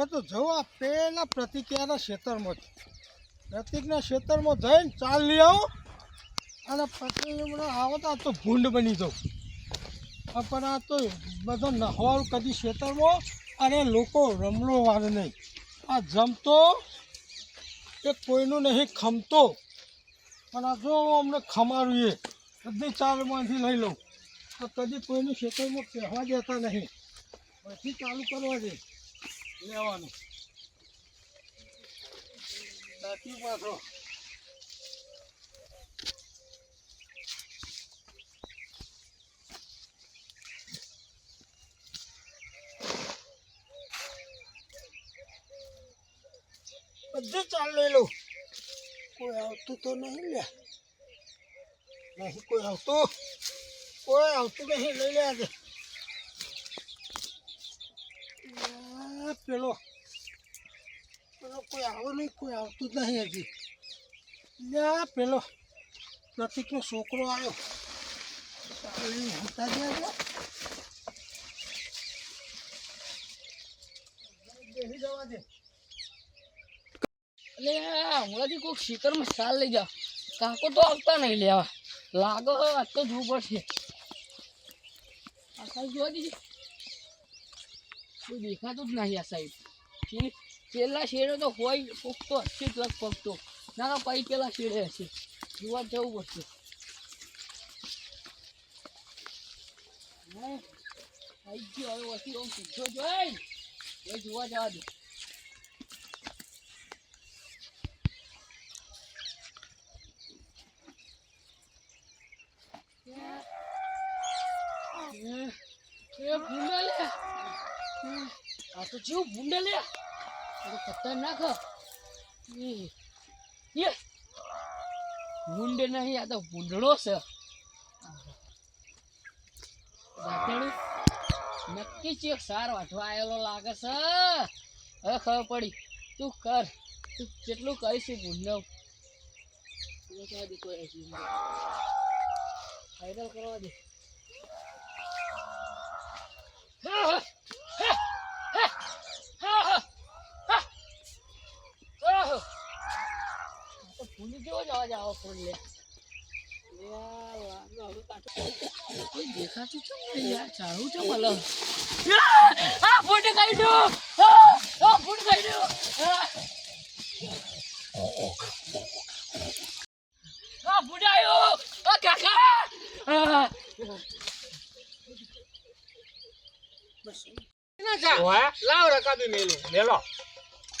હવે તો જો આ પેલા પ્રતિક્રિયાના ક્ષેત્રમાં જ પ્રતિકના ક્ષેત્રમાં જઈને ચાલ લઈ આવો. અને પછી હમણાં આવો તો આ તો ભૂંડ બની જાઉં. પણ આ તો બધો નહવાળું કદી ક્ષેત્રમાં અને લોકો રમણો વાર નહીં. આ જમતો એ કોઈનું નહીં, ખમતો. પણ આ જો અમને ખમારું એ, બધી ચાલમાંથી લઈ લઉં. તો કદી કોઈનું ક્ષેત્રમાં કહેવા દેતા નહીં. પછી ચાલુ કરવા દે. લેવાનું. બાકી પાછો. બધું ચાલેલું કોઈ આવતું તો નહીં લે. નહીં, કોઈ આવતું. કોઈ આવતું નહીં, લઈ લે આજે આ પેલો પેલો કોઈ આવો નહીં, કોઈ આવતું જ નહીં હજી. લ્યા પેલો પ્રતિકનો છોકરો આવ્યો. હતા આજે. બેસી જવા દે. હમણાંથી કોઈક શીતળમાં સાલ લઈ જાઓ. કાકો તો આવતા નહીં લેવા. લાગો આજ તો જોવું પડશે આ સાલ જોવા દીધી. કોઈ દેખાતું જ નહીં આ સાહેબ પેલા શેડે તો હોય કોક હશે જ લગભગ ના ના, પછી પેલા શેડે હશે. જોવા જવું પડશે. હવે જોવા જવા દે. એ ભૂંડા લે. આ તો જેવું ભૂંડે લે. ખતરનાક એ ભૂંડ નહીં, આ તો ભૂંડળો છે. દાંતેડું નક્કી છે સાર વાંઠવા આવેલો લાગે છે. હવે ખબર પડી. તું કર. તું કેટલું કરીશું ભૂંડો ફાઇનલ કરવા દે ભૂલી આવો ફોન લે દેખાતું છે યાર ચાલુ છે ભલે આ ફોટો કાઢી આ ફોટો કાઢી આ ફોટો લાવ રકાબી મેલો. મેલો.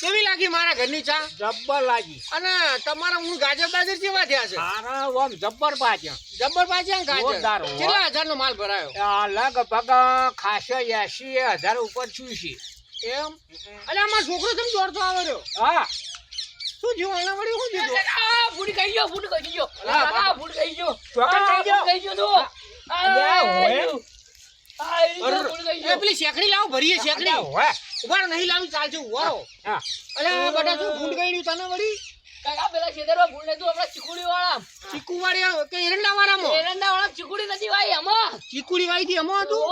કેવી લાગી મારા ઘરની ચા? જબ્બર લાગી. અને તમારા હું ગાજર બાજર કેવા થયા છે? તારા ઓમ જબ્બર પાચ્યા જબ્બર પાચ્યા ગાજર. કેટલા હજાર નો માલ ભરાયો? આ લગભગ ખાસે એસી હજાર ઉપર છું છે. એમ? અલે આમાં છોકરો તમે દોડતો આવે રહ્યો? હા. શું જીવો આના વળી શું જીવો આ ફૂટી ખાઈ ગયો ફૂટી ગઈ ગયો. આ. ફૂટી ખાઈ ગયો. ફૂટી ખાઈ ગયો તો. પેલી શેકડી લાવો ભરીએ શેકડી અલ્યા, હોય. ઊભા રહો, નહીં લાવી ચાલશે ઊભા રહો. બધા શું ભૂંડ ગયું તને વળી? કાકા પેલા ખેતરમાં ભૂંડે તું આપણા ચીકુડી વાળા ચીકુ વાળી કે એરંડા વાળામાં એરંડા વાળા ચીકુડી નથી ભાઈ આમાં. ચીકુડી વાળી થી એમાં હતું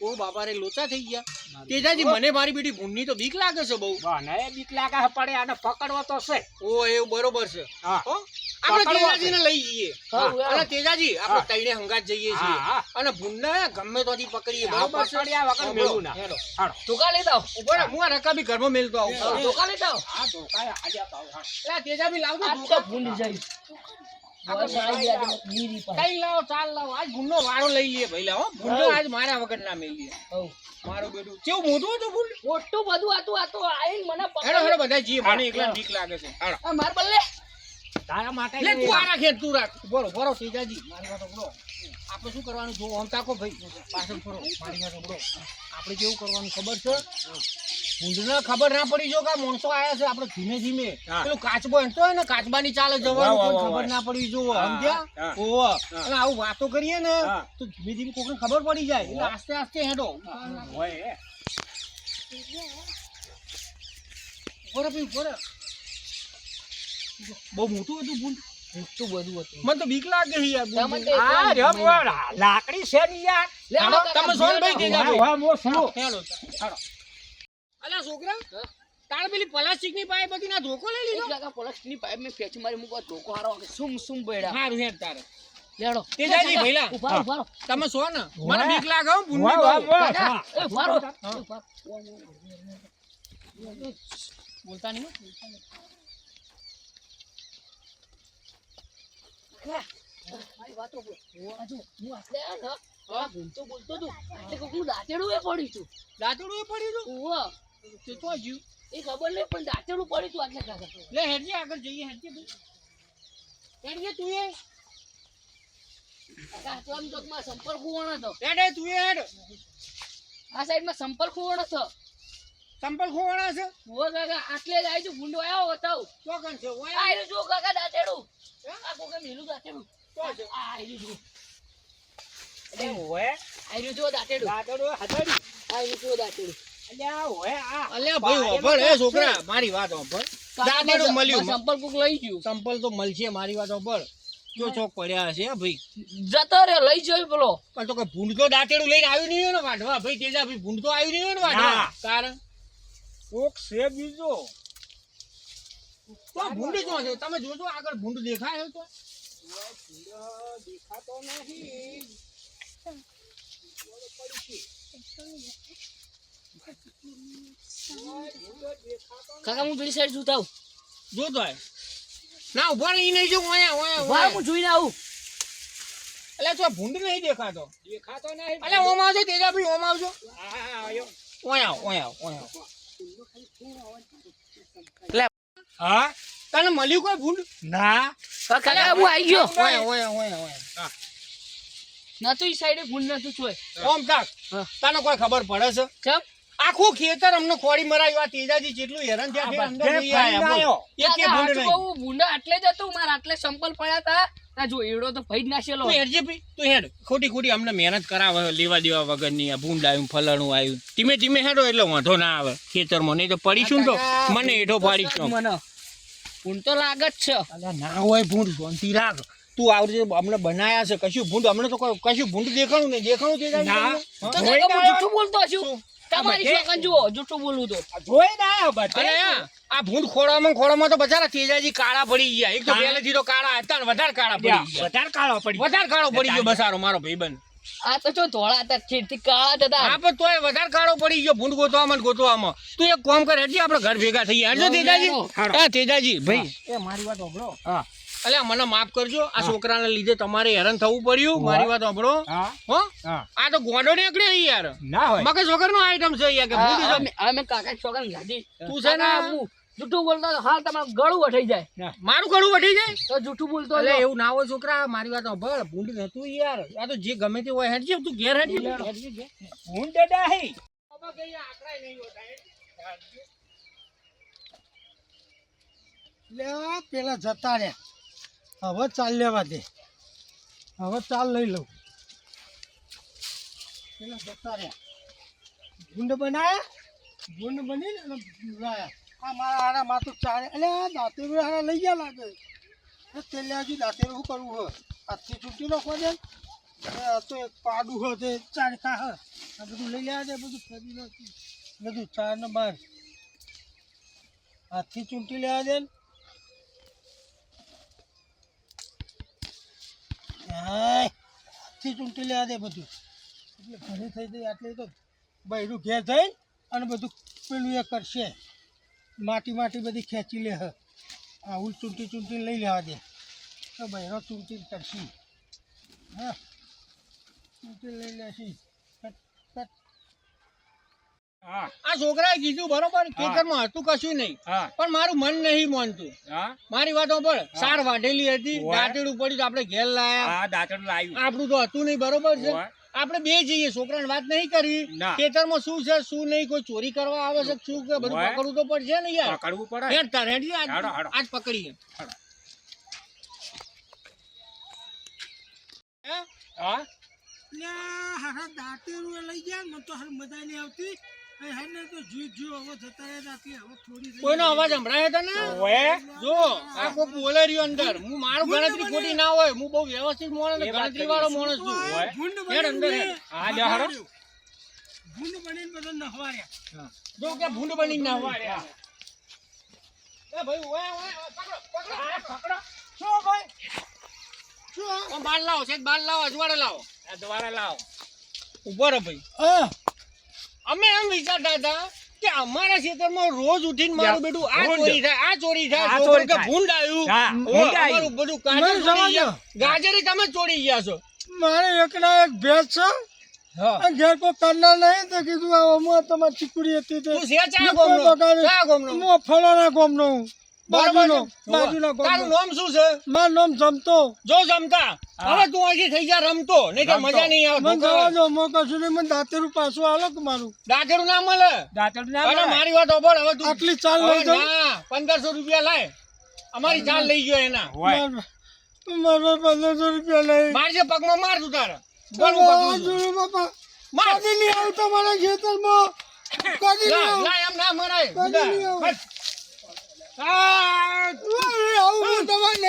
ઓ બાપા રે લોચા થઈ ગયા. તેજાજી મને મારી બેટી ભૂંડની તો બીક લાગે છે બહુ. મને બીક લાગે પડે આને પકડવો તો છે. ઓ એવું બરોબર છે. હો. આપણે તેજાજીને લઈ જઈએ. અને તેજાજી આપણે તઈને હંગાત જઈએ છીએ. અને ભૂંડને ગમે ત્યાંથી પકડીએ. બરોબર છે? વગર હા, ના. હેલો. હાલો. ધોકા લેતા આવો. હું. આ રકાબી ઘરમાં મેલતો આવું. હા, ધોકા લેતા આ ધોકાએ આજે તો આવું, હાલો. એટલે આ તેજાબી લાવજો. આજ તો ભૂંડ જાય. કઈ લાવો ચાલ લાવો. આજ વારો લઈ લઈએ ભાઈ લાવો ભૂંડો આજ મારા વગર ના મેલીએ. મારું બેટું કેવું મોટું હતું ભૂંડ? મોટું બધું હતું. આ તો મને હેડો હેડો બધા જીએ મને એકલા ઠીક લાગે છે. માર બલ્લે. તારા માટે લે તું આ રાખે તું રાખ. બોલો બોલો તેજાજી મારી વાત બોલો આપણે શું કરવાનું? જો આમ તાકો ભાઈ. પાછળ ફરો મારી વાત બોલો આપણે કેવું કરવાનું ખબર છે? ઊંધને ખબર ના પડી જો કે માણસો આયા છે આપણે ધીમે ધીમે. પેલું કાચબો એંટો હોય ને કાચબાની ચાલે જવાનું કોઈ ખબર ના પડી જો હા, સમજ્યા? હા. અને આવું વાતો કરીએ ને તો ધીમે ધીમે કોઈને ખબર પડી જાય. એટલે આસ્તે આસ્તે હેડો. હોય ઊભો રહો. બહુ મોટું હતું ભૂલ? મોટું બધું હતું. મને તો બીક લાગે છે યાર આ લાકડી છે ને યાર. લે, તમે સોનભાઈ લે, તેજા વાહ, વાહ, મોં શું? હેડો, અલા છોકરા તાર પેલી પ્લાસ્ટિકની પાઇપ હતી ના ધોકો લઈ લીધો? કાકા પ્લાસ્ટિકની પાઇપ મેં ફેંચી મારી મૂકવા ધોકો હારો સુમ સુમ બેડા હારું હેડ તારે. લેડો તેજાજી, ભઈલા. ઊભા ઊભા તમે સો ને? મને બીક લાગે હો. હા. બોલતા નહીં હો. કાકા, દાંતેડું એ ખબર નહીં પણ દાંતેડું પડ્યું તું આટલે કાકા. લે આગળ જઈએ હેડજે ભાઈ હેડજે તું એ આટલામાં ચોકમાં સંપર્ક કુવાણો હતો. હેડ તું હેડ આ સાઈડમાં સંપર્ક કુવાણો હતો. સંપલ ખોવાણા છે? ઓ કાકા, આટલે જ છે હતું. ભૂંડો આવ્યો બતાવ. કન છે ઓ આ જો કાકા દાતેડું. આ કોકે મેલું દાતેડું? તો છે. આ રહ્યું જો. એ ઓય આ રહ્યું જો દાતેડું. દાતેડું જો દાંતેડું. અલ્યા ઓય આ. અલ્યા ભાઈ ઓભળ એ છોકરા? મારી વાત ઓભળ દાંતરડું મળ્યું કોક લઈ ગયું. સંપલ તો મળશે મારી વાત ઓભળ જો ચોક પડ્યા હશે ભાઈ. જતો રે લઈ જઈ બોલો પણ તો કોઈ ભૂંડ તો દાંતેડું લઈને આવ્યું નહીં ને વાઢવા? ભાઈ તેજા ભાઈ ભૂંડ તો આવ્યું નહીં ને વાઢવા? કારણ કોક છે બીજો. તો ભૂંડ જ છે? તમે જોજો આગળ ભૂંડ દેખાય તો. કાકા હું પેલી સાઈડ જોતા આવું. જોતો ના ઊભા નહીં નહીં જો અહીંયા અહીંયા હું જોઈને આવું. એટલે તો આ ભૂંડ નહીં દેખાતો. દેખાતો નહીં. એટલે ઓમ આવજો તેજા ભાઈ ઓમ આવજો. ઓયા ઓયા ઓયા હા? તને મળ્યું કોઈ ભૂલ ના. કાકા હું આવી ગયો. ઓયા ઓયા ઓયા ઓયા. નતું ઈ સાઈડે ભૂલ નતું ચોય ઓમ કાક તને કોઈ ખબર પડે છે? કેમ આખું ખેતર અમને ખોડી મરાયું. આ તેજાજી જેટલું હેરાન થયા અંદર આયા, એક ભૂંડ નહીં. ભૂંડા આટલે જ હતું મારા આટલે સંપલ પડ્યા હતા. આ જો એડો તો ફઈ જ નાખેલો તું હેડ ભઈ, તું હેડ. ખોટી ખોટી અમને મહેનત કરાવે લેવા દેવા વગરની આ ભૂંડ આવ્યું ફલણું આવ્યું. ધીમે ધીમે હેડો એટલે વાંધો ના આવે. ખેતરમાં નહીં તો પડીશું ને તો મને હેઠો પાડીશું. મને. ભૂંડ તો લાગે જ છે. ના હોય ભૂંડ શાંતિ રાખ. તું આવજે અમને બનાયા છે કશું ભૂંડ અમને તો કશું ભૂંડ દેખાણું નહીં. દેખાણું તે ના. તો બોલતો છું. તમારી બધે- જુઓ જૂઠું બોલું તો. જોઈ ના બધા? આ ભૂંડ ખોળામાં ખોળામાં તો બચારા તેજાજી કાળા પડી ગયા. એક તો. પહેલેથી તો કાળા હતા ને વધારે કાળા પડી ગયા. વધારે કાળો પડી વધારે કાળો પડી ગયો બસારો મારો ભાઈબંધ. આ તો જો ધોળા હતા ચીડથી કાળા હતા. હા પણ તોય વધારે કાળો પડી ગયો ભૂંડ ગોતવામાં ગોતવામાં. તું એક કામ કર હજી આપણે ઘર ભેગા થઈ ગયા તેજાજી. હા તેજાજી ભાઈ. એ મારી વાત સાંભળો હા. અલ્યા મને માફ કરજો આ છોકરાને લીધે તમારે હેરાન થવું પડ્યું. મારી વાત સાંભળો. હો. આ તો ગોડો નીકળે યાર. ના હોય. મગજ વગરનો આઈટમ છે યાર કે ભૂંડ આ- અમે- અમે કાકા છોકરા ગાડી તું છે ને જૂઠું બોલતો હાલ તમારું ગળું વઠાઈ જાય. મારું ગળું વટી જાય? તો જૂઠું બોલતો અલે એવું ના હોય છોકરા મારી વાત સાંભળ. ભૂંડ નતું યાર. આ તો જે ગમે તે હોય હેડજે તું ઘેર હેડજે. હું ડડા હે. લે પેલા જતા રહ્યા. હવે ચાલ લેવા દે. હવે ચાલ લઈ લઉં. પેલા જતા રહ્યા. ભૂંડ બનાયા? ભૂંડ બની ને લાયા. આ મારા હારા માથું ચાલે એટલે દાંતેરું હારા લઈ ગયા લાગે. એ તેલે હજુ દાંતેરું શું કરવું હોય હાથથી ચૂંટી નાખવા દે. તો એક પાડું હોય તે ચાર ખા હ આ બધું લઈ લેવા દે બધું ફરી નથી બધું ચાર ને બાર. હાથથી ચૂંટી લેવા દે ને. હાથથી ચૂંટી લેવા દે બધું. એટલે ઘરે થઈ જાય આટલે તો બૈરું ઘેર થઈ અને બધું પેલું એ કરશે. માટી માટી બધી ખેંચી લે આવું ચૂંટી ચૂંટી લઈ લેવા દે. તો બૈરો ચૂંટી કરશે. હા. ચૂંટી લઈ લેશી. આ છોકરાએ કીધું બરોબર ખેતરમાં હતું કશું નહીં. પણ મારું મન નહીં માનતું. મારી વાતો પણ સાર વાઢેલી હતી દાંતડું પડ્યું આપણે ઘેર લાયા. લાવ્યું. આપણું તો હતું નહીં બરોબર છે. આપણે બે જઈએ છોકરાને વાત નહીં કરી. ખેતરમાં શું છે શું નહીં કોઈ ચોરી કરવા આવે છે શું કે બધું. પકડવું તો પડશે ને યાર. પકડવું પડે. હેડ તાર હેડ આજ. પકડીએ. હે? દાંતેરું લઈ ગયા મને તો હર મજા નહીં આવતી. ને કોઈનો અવાજ સંભળાય તને? જો આ કોક બોલે રહ્યો અંદર. હું મારું ગણતરી ખોટી ના હોય હું બહુ વ્યવસ્થિત માણસ ગણતરી વાળો માણસ છું. ભૂંડ હેડ અંદર હા, લે હરો ભૂંડ બનીને બધા નહવાર્યા. જો કે ભૂંડ બની નહવાર્યા. એ ભાઈ ઓય ઓય પકડો પકડો. પકડો. શું ભાઈ? શું? બાર લાવો છે બાર લાવો અજવાળે લાવો. આ લાવો. ઊભો રહો ભાઈ. હા. અમે એમ વિચારતા હતા કે અમારા ખેતરમાં રોજ ઉઠીને મારું બેટું આ. ચોરી થાય આ ચોરી થાય. આ છોકરો ચોરી કે. ભૂંડ આવ્યું. અમારું બધું કાજર ચોરી ગયા. ગાજરી તમે ચોરી ગયા છો. મારે એકના એક ભેંસ છે. હા. ઘેર કોઈ કરનાર નહીં તો કીધું આ અમુક તમારી ચીકુડી હતી તે હું ફલાણા ગામનો હું. બાજુનો તારું નામ શું છે? મારું નામ જમતો. જો જમતા. હવે તું અહીંથી થઈ જા રમતો. નહીં તો મજા નહીં આવે મને જવા દો મો કશું નહીં મને દાંતેરું પાછું આલો કે મારું? દાંતેરું ના મળે. દાંતરડું ના મળે. મારી વાત સાંભળ હવે તું આટલી ચાલ લઈ જાઉં. પંદરસો રૂપિયા લાય. અમારી ચાલ લઈ ગયો એના. હોય. પંદરસો રૂપિયા લઈ. મારજે પગમાં માર તું તારે. બાપા. માર. નહીં આવતો મારા ખેતરમાં. કદી નહીં લા, આવું એમ ના મરાય.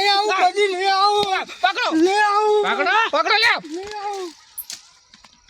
આવું કદી નહીં આવું પકડો. નહીં આવું. પકડો પકડો લે આવું.